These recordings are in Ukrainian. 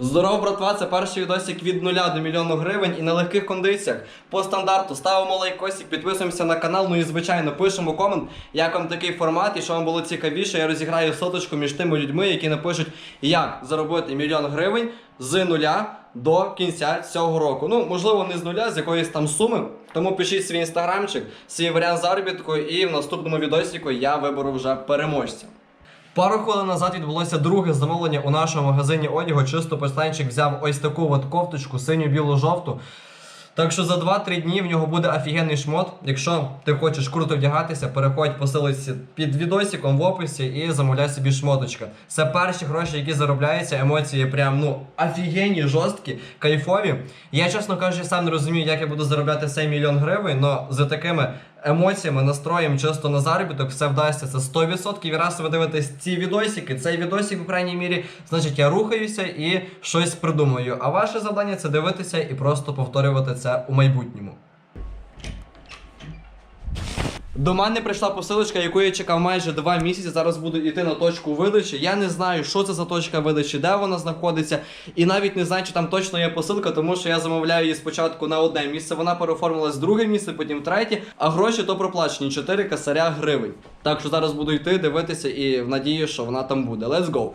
Здорово, братва, це перший відосик від 0 до мільйону гривень і на легких кондиціях. По стандарту ставимо лайкосик, підписуємося на канал, ну і звичайно пишемо комент, як вам такий формат і що вам було цікавіше. Я розіграю соточку між тими людьми, які напишуть, як заробити мільйон гривень з нуля до кінця цього року. Ну, можливо, не з нуля, з якоїсь там суми. Тому пишіть свій інстаграмчик, свій варіант заробітку, і в наступному відосику я виберу вже переможця. Пару хвилин назад відбулося друге замовлення у нашому магазині одягу. Чисто Постанчик взяв ось таку от кофточку, синю, білу, жовту. Так що за 2-3 дні в нього буде офігенний шмот. Якщо ти хочеш круто вдягатися, переходь по силиці під відосиком в описі і замовляй собі шмоточка. Це перші гроші, які заробляються, емоції прям ну офігенні, жорсткі, кайфові. Я, чесно кажучи, сам не розумію, як я буду заробляти цей мільйон гривень, але за такими емоціями, настроєм, чисто на заробіток, все вдасться. Це 100%. І раз ви дивитесь ці відосики, цей відосик, в крайній мірі, значить я рухаюся і щось придумаю. А ваше завдання це дивитися і просто повторювати це у майбутньому. До мене прийшла посилочка, яку я чекав майже два місяці. Зараз буду йти на точку видачі. Я не знаю, що це за точка видачі, де вона знаходиться, і навіть не знаю, чи там точно є посилка, тому що я замовляю її спочатку на одне місце. Вона переоформилась в друге місце, потім в третє, а гроші то проплачені 4 косаря гривень. Так що зараз буду йти, дивитися і в надії, що вона там буде. Let's go!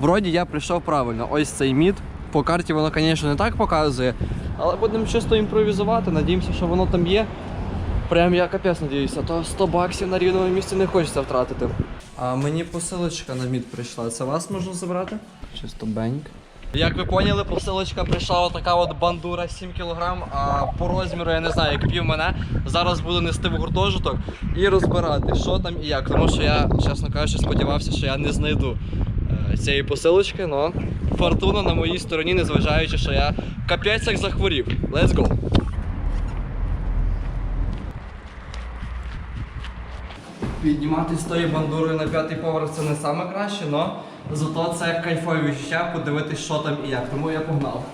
Вроді я прийшов правильно. Ось цей мід. По карті воно, звісно, не так показує, але будемо чисто імпровізувати. Надіємося, що воно там є. Прям я капець надіюся, то 100 баксів на рівному місці не хочеться втратити. А мені посилочка на мід прийшла. Це вас можна забрати? Чисто беньк. Як ви поняли, посилочка прийшла отака от бандура 7 кг, а по розміру я не знаю, як пів мене. Зараз буду нести в гуртожиток і розбирати, що там і як. Тому що я, чесно кажучи, сподівався, що я не знайду е, цієї посилочки, але фортуна на моїй стороні, незважаючи, що я капець як захворів. Let's go! Піднімати з тої бандури на п'ятий поверх це не саме краще, але зато це кайфові відчуття, подивитись, що там і як. Тому я погнав.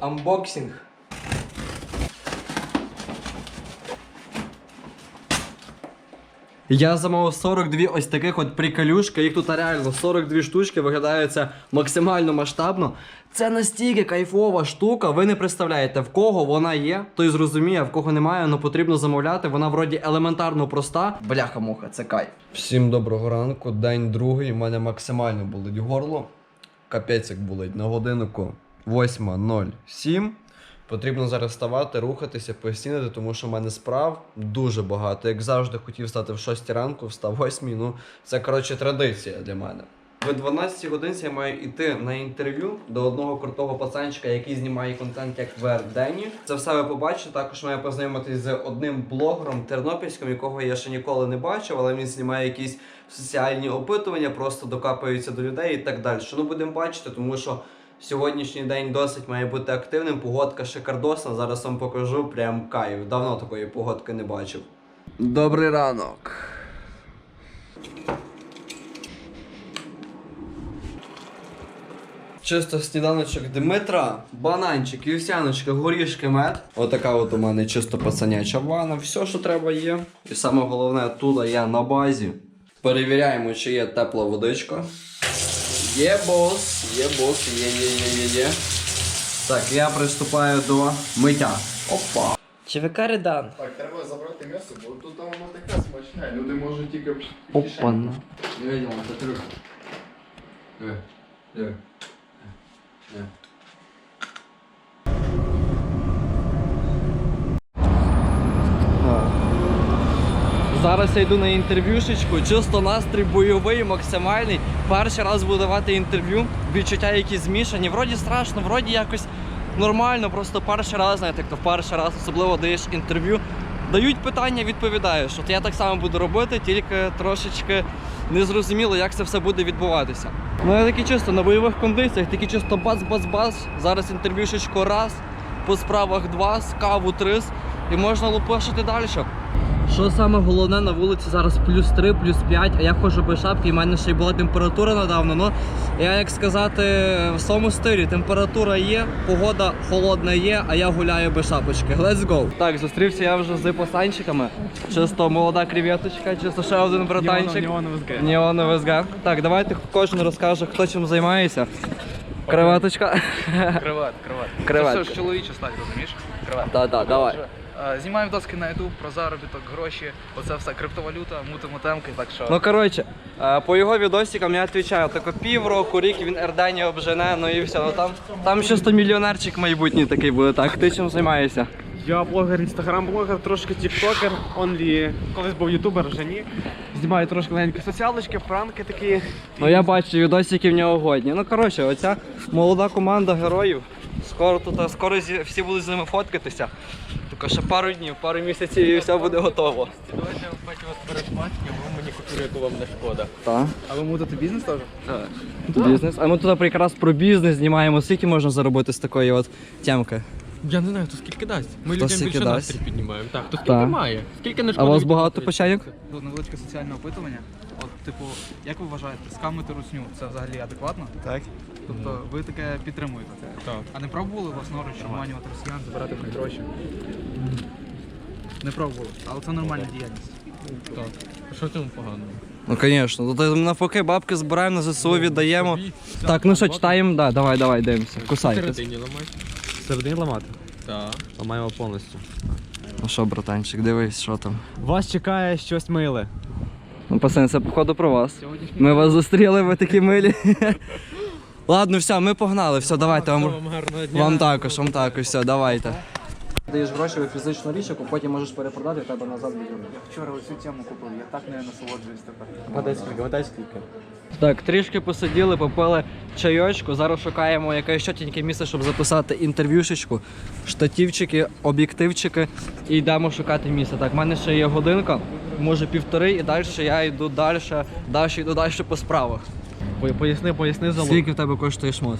Анбоксинг. Я замовив 42 ось таких от приколюшки, їх тут реально 42 штучки, виглядає це максимально масштабно. Це настільки кайфова штука, ви не представляєте, в кого вона є, той зрозуміє, в кого немає, але потрібно замовляти. Вона вроді елементарно проста. Бляха-муха, це кайф. Всім доброго ранку, день другий. У мене максимально болить горло. Капець як болить на годиннику 8.07. Потрібно зараз вставати, рухатися, поснідати, тому що в мене справ дуже багато. Як завжди хотів стати в 6 ранку, встав 8. Ну, це коротше традиція для мене. В 12 годинці я маю йти на інтерв'ю до одного крутого пацанчика, який знімає контент як в Дені. Це все ви побачите. Також маю познайомитись з одним блогером тернопільським, якого я ще ніколи не бачив, але він знімає якісь соціальні опитування, просто докапується до людей і так далі. Ну будемо бачити, тому що. Сьогоднішній день досить має бути активним. Погодка шикардосна. Зараз вам покажу прям кайф. Давно такої погодки не бачив. Добрий ранок. Чисто сніданочок Дмитра, бананчик, вівсяночка, горішки, мед. Отака от у мене чисто пацаняча ванна. Все, що треба є. І саме головне, тут я на базі. Перевіряємо, чи є тепла водичка. Є бос, є бос, є, є, є, є, є. Так, я приступаю до миття. Опа. ЧВК Редан. Так, треба забрати м'ясо, бо тут там воно таке смачне. Люди можуть тільки Опа, Опа. Не видимо, це трюк. Диви, диви. Зараз я йду на інтерв'юшечку, чисто настрій бойовий, максимальний. Перший раз буду давати інтерв'ю, відчуття якісь змішані. Вроді страшно, вроді якось нормально, просто перший раз, знаєте, як то в перший раз особливо даєш інтерв'ю. Дають питання, відповідаєш. От я так само буду робити, тільки трошечки незрозуміло, як це все буде відбуватися. Ну я такі чисто на бойових кондиціях, такі чисто бац-бац-бац. Зараз інтерв'юшечко раз, по справах два, з каву три, і можна лупашити далі. Що саме головне на вулиці зараз плюс 3, плюс 5, а я ходжу без шапки, і в мене ще й була температура недавно. Ну я як сказати, в своєму стилі температура є, погода холодна є, а я гуляю без шапочки. Let's go. Так, зустрівся я вже з пасанчиками. Чисто молода креветочка, чисто ще один братанчик. Неоновий СГ. Так, давайте кожен розкаже, хто чим займається. Креветочка. Криват, криват. Це все ж чоловіче стать, розумієш? Криват. Так, так, давай. Е, Знімаємо доски на YouTube про заробіток, гроші, оце все криптовалюта, мутимо темки, так що. Ну коротше, е, по його відосикам я відповідаю, тако півроку, рік він Ердені обжене, ну і все. Ну там, там ще 100 мільйонерчик майбутній такий буде. Так, ти чим займаєшся? Я блогер, інстаграм-блогер, трошки тіктокер, онлі колись був ютубер, вже ні. Знімаю трошки легенькі соціалочки, пранки такі. Ну я бачу, відосики в нього годні. Ну коротше, оця молода команда героїв. Скоро тут, скоро всі будуть з ними фоткатися. Тільки ще пару днів, пару місяців і все буде готово. Давайте я бачу вас перед матчем, ви мені купили, яку вам не шкода. Так. А ви мутите бізнес теж? Бізнес. А ми тут якраз про бізнес знімаємо. Скільки можна заробити з такої от темки? Я не знаю, хто скільки дасть. Ми людям більше дасть? настрій піднімаємо. Так, хто скільки Так. має? Скільки не А шкода. у вас багато віддати? печеньок? Тут невеличке соціальне опитування. От, типу, як ви вважаєте, скамити русню це взагалі адекватно? Так. Тобто ви таке підтримуєте? Так. А не пробували власноруч обманювати росіян, забирати в них гроші? Не пробували, але це нормальна діяльність. Так. А Що в цьому поганого? Ну, звісно. Тут навпаки бабки збираємо на ЗСУ, віддаємо. Так, ну що, читаємо? Да, давай, давай, дивимося. Кусай. Середині ламати. Середині ламати? Так. Ламаємо повністю. Ну що, братанчик, дивись, що там. Вас чекає щось миле. Ну, пацани, це походу про вас. Ми вас зустріли, ви такі милі. Ладно, все, ми погнали, все, давайте вам. Вам також, вам також, все, давайте. Даєш гроші в фізичну річ, яку потім можеш перепродати, в тебе назад відробити. Я вчора оцю тему купив, я так не насолоджуюсь тепер. Гадай скільки, гадай скільки. Так, трішки посиділи, попили чайочку. Зараз шукаємо якесь чотеньке місце, щоб записати інтерв'юшечку, штативчики, об'єктивчики і йдемо шукати місце. Так, в мене ще є годинка, може півтори, і далі я йду далі, далі йду далі по справах. Поясни, поясни залог. Скільки в тебе коштує шмот?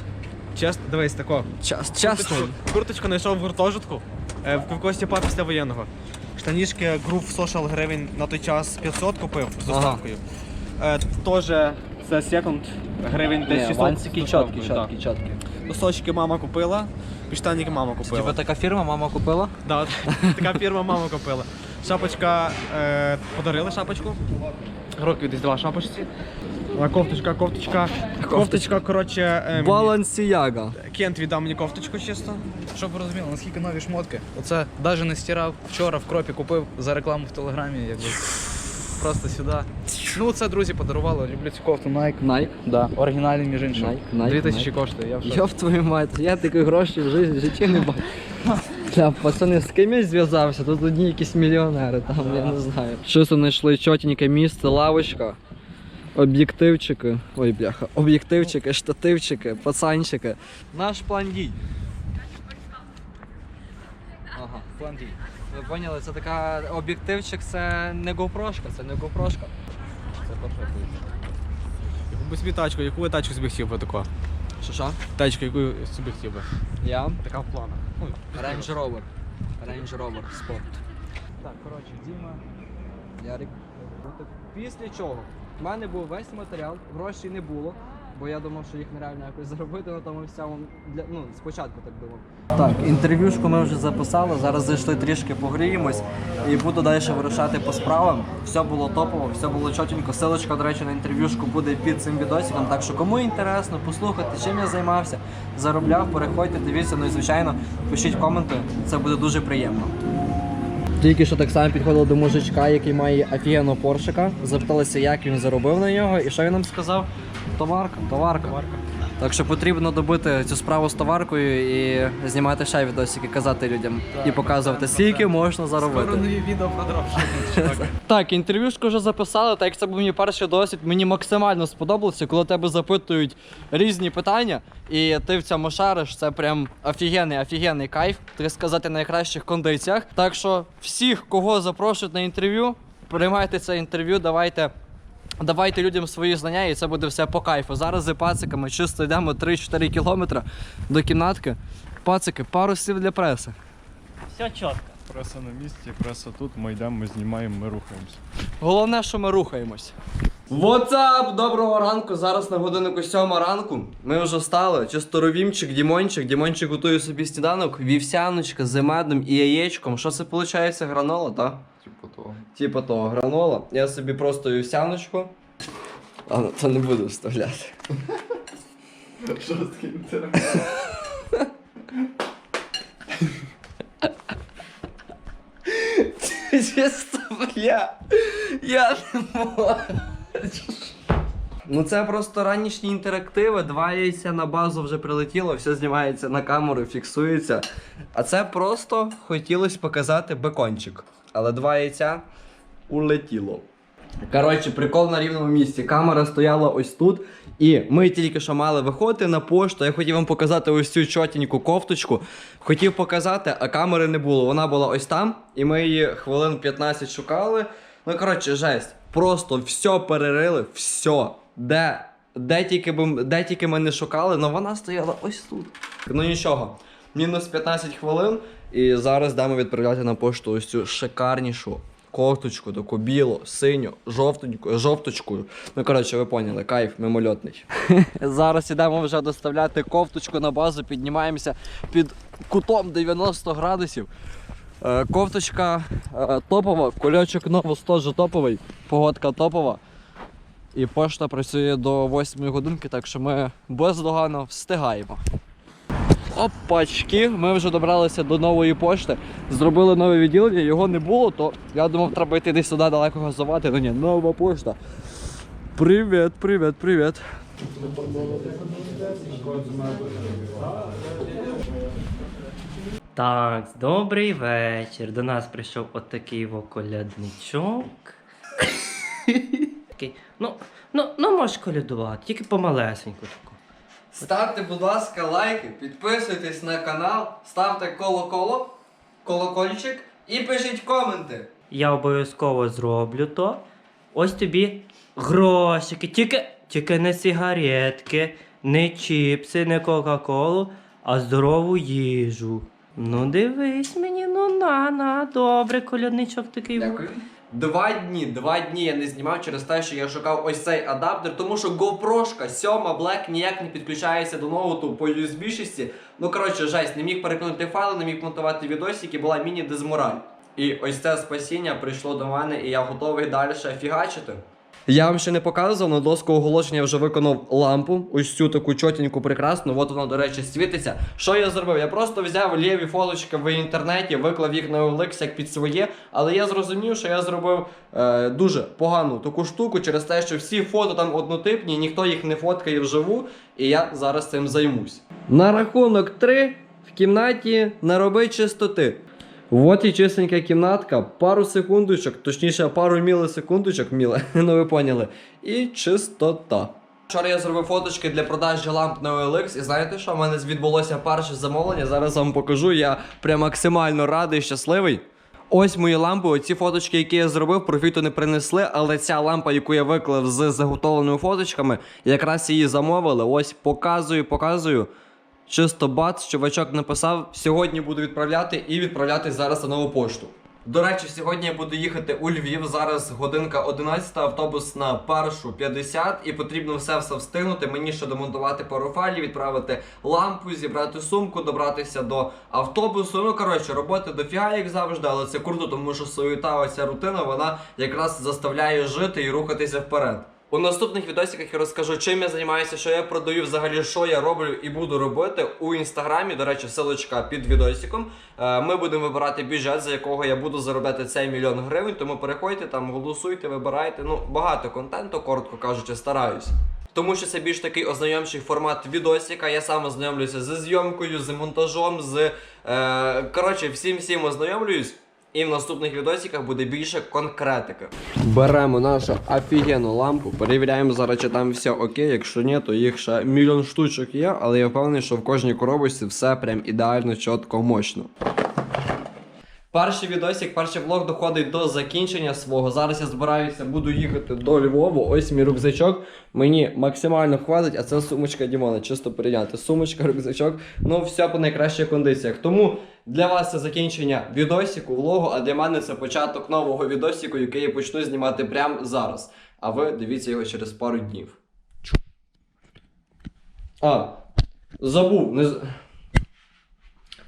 Чесно, дивись, тако. Час, чесно. Курточку, курточку знайшов в гуртожитку е, в Костя після воєнного. Штанішки Groove Social гривень на той час 500 купив з Ага. доставкою. Е, Теж це секунд гривень десь Ні, 600 вансики з доставкою, так. чіткі. Носочки мама купила, підштанники мама купила. Тебе така фірма, мама купила? Да, така фірма мама купила. Шапочка е, подарили шапочку. Років десь два шапочці. А кофточка, кофточка. Кофточка, коротше, е, мені- Балансіяга. Кент віддав мені кофточку чисто. Щоб ви розуміли, наскільки нові шмотки. Оце навіть не стирав. Вчора в кропі купив за рекламу в телеграмі, якби просто сюди. Ну це друзі подарували. Люблю цю кофту Nike. Найк. Да, оригінальний між іншим. Nike, Nike, 2000 Nike. коштує. Я в шоці. Йоп твою мать, я таких грошей в житті, в житті не бачив. Бля, пацани, з ким я зв'язався? Тут одні якісь мільйонери, там я не знаю. Щось знайшли чотеньке місце, лавочка, об'єктивчики. Ой, бляха, об'єктивчики, штативчики, пацанчики. Наш план дій. Ага, план дій. Ви поняли, це така об'єктивчик, це не GoPro, це не GoPro. Це перша Яку би собі тачку, яку ви тачку собі хотів би таку? Що що? Тачку, яку собі хотів би? Я? Така в планах. Ну, Range Rover. Range Rover Sport. Так, коротше, Діма. Ярик. Після чого? В мене був весь матеріал, грошей не було, бо я думав, що їх нереально якось заробити на тому всьому. Для, ну, спочатку так думав. Так, інтерв'юшку ми вже записали, зараз зайшли трішки погріємось і буду далі вирушати по справам. Все було топово, все було чотенько. Силочка, до речі, на інтерв'юшку буде під цим відосиком. Так що кому інтересно, послухати, чим я займався, заробляв, переходьте, дивіться, ну і звичайно, пишіть коменти, це буде дуже приємно. Тільки що так само підходили до мужичка, який має офігенного поршика. Запиталися, як він заробив на нього, і що він нам сказав? Товарка, товарка. Так що потрібно добити цю справу з товаркою і знімати ще відосики, казати людям і показувати, скільки можна заробити. нові відео про дропшипінг. Так, інтерв'юшку вже записали, так як це був мій перший досвід, мені максимально сподобалося, коли тебе запитують різні питання, і ти в цьому шариш, це прям офігенний, офігенний кайф, так сказати, на найкращих кондиціях. Так що всіх, кого запрошують на інтерв'ю, приймайте це інтерв'ю, давайте. Давайте людям свої знання, і це буде все по кайфу. Зараз з пациками чисто йдемо 3-4 кілометри до кімнатки. Пацики, пару слів для преси. Все чітко. Преса на місці, преса тут, ми йдемо, ми знімаємо, ми рухаємося. Головне, що ми рухаємось. What's up? Доброго ранку. Зараз на годиннику 7 ранку. Ми вже встали. Чисто ровімчик, Дімончик. Дімончик готує собі сніданок, вівсяночка з медом і яєчком. Що це виходить? Гранола, так? Типу того. Типа того, гранола. Я собі просто вівсяночку. А, ну, це не буду вставляти. Жорсткий інтернет. Чисто, бля. Я не можу. Ну це просто ранішні інтерактиви, два яйця на базу вже прилетіло, все знімається на камеру, фіксується. А це просто хотілося показати бекончик. Але два яйця улетіло. Коротше, прикол на рівному місці. Камера стояла ось тут. І ми тільки що мали виходити на пошту. Я хотів вам показати ось цю чотеньку кофточку. Хотів показати, а камери не було. Вона була ось там, і ми її хвилин 15 шукали. Ну, коротше, жесть. Просто все перерили, все. Де? Де тільки, б- де тільки ми не шукали, але вона стояла ось тут. Ну нічого. Мінус 15 хвилин. І зараз дамо відправляти на пошту ось цю шикарнішу кофточку, таку білу, синю, жовтеньку, жовточкою. Ну, коротше, ви поняли, кайф мимольотний. Зараз ідемо вже доставляти кофточку на базу, піднімаємося під кутом 90 градусів. Е, Кофточка е, топова, кульочок новус теж топовий, погодка топова. І пошта працює до 8 годинки, так що ми бездоганно встигаємо. Опачки, ми вже добралися до нової пошти. Зробили нове відділення, його не було, то я думав, треба йти десь сюди далеко газувати. Ну ні, нова пошта. Привіт, привіт, привіт. Так, добрий вечір. До нас прийшов отакий колядничок. Ну, ну, ну можеш колядувати, тільки помалесеньку таку. Ставте, будь ласка, лайки, підписуйтесь на канал, ставте коло-коло, колокольчик і пишіть коменти. Я обов'язково зроблю то. Ось тобі грошики. Тільки, тільки не сигаретки, не чіпси, не Кока-Колу, а здорову їжу. Ну дивись мені, ну на, на, добре, колядничок такий. Дякую. Два дні, два дні я не знімав через те, що я шукав ось цей адаптер, тому що GoPro 7 Black ніяк не підключається до ноуту по USB 6. Ну коротше, жесть, не міг перекинути файли, не міг монтувати відосики, була міні-дезмораль. І ось це спасіння прийшло до мене, і я готовий далі фігачити. Я вам ще не показував, на доску оголошення я вже виконав лампу, ось цю таку чотеньку прекрасну, от вона, до речі, світиться. Що я зробив? Я просто взяв ліві фоточки в інтернеті, виклав їх на OLX як під своє, але я зрозумів, що я зробив е, дуже погану таку штуку через те, що всі фото там однотипні, ніхто їх не фоткає вживу, і я зараз цим займусь. На рахунок 3 в кімнаті нароби чистоти. От і чистенька кімнатка, пару секундочок, точніше пару мілісекундочок, міле, ну ви поняли. І чистота. Вчора я зробив фоточки для продажі ламп на OLX, і знаєте що? У мене відбулося перше замовлення. Зараз вам покажу. Я прям максимально радий, щасливий. Ось мої лампи, оці фоточки, які я зробив, профіту не принесли, але ця лампа, яку я виклав з заготовленими фоточками, якраз її замовили. Ось показую, показую. Чисто бац, чувачок написав, сьогодні буду відправляти і відправляти зараз на нову пошту. До речі, сьогодні я буду їхати у Львів. Зараз годинка 11, автобус на першу 50 і потрібно все все встигнути. Мені ще домонтувати пару файлів, відправити лампу, зібрати сумку, добратися до автобусу. Ну коротше, роботи дофіга, як завжди, але це круто, тому що суєта, оця рутина, вона якраз заставляє жити і рухатися вперед. У наступних відосиках я розкажу, чим я займаюся, що я продаю, взагалі, що я роблю і буду робити у інстаграмі. До речі, силочка під відосиком. Е, Ми будемо вибирати бюджет, за якого я буду заробляти цей мільйон гривень. Тому переходьте там, голосуйте, вибирайте. Ну, багато контенту, коротко кажучи, стараюсь. Тому що це більш такий ознайомчий формат відосика. Я сам ознайомлюся з зйомкою, з монтажом, з е, коротше, всім всім ознайомлююсь. І в наступних відосиках буде більше конкретики. Беремо нашу офігенну лампу, перевіряємо зараз, чи там все окей. Якщо ні, то їх ще мільйон штучок є, але я впевнений, що в кожній коробочці все прям ідеально, чітко, мощно. Перший відосик, перший влог доходить до закінчення свого. Зараз я збираюся, буду їхати до Львову. Ось мій рюкзачок. Мені максимально хватить, а це сумочка Дімона, чисто порівняти. Сумочка, рюкзачок, ну все по найкращих кондиціях. Тому для вас це закінчення відосіку, влогу, а для мене це початок нового відосіку, який я почну знімати прямо зараз. А ви дивіться його через пару днів. А, забув. Не...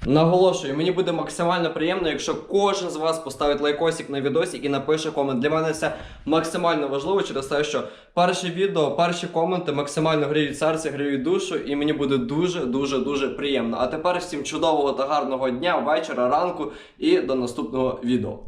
Наголошую, мені буде максимально приємно, якщо кожен з вас поставить лайкосик на відосик і напише комент. Для мене це максимально важливо через те, що перше відео, перші коменти максимально гріють серце, гріють душу, і мені буде дуже, дуже, дуже приємно. А тепер всім чудового та гарного дня, вечора, ранку і до наступного відео.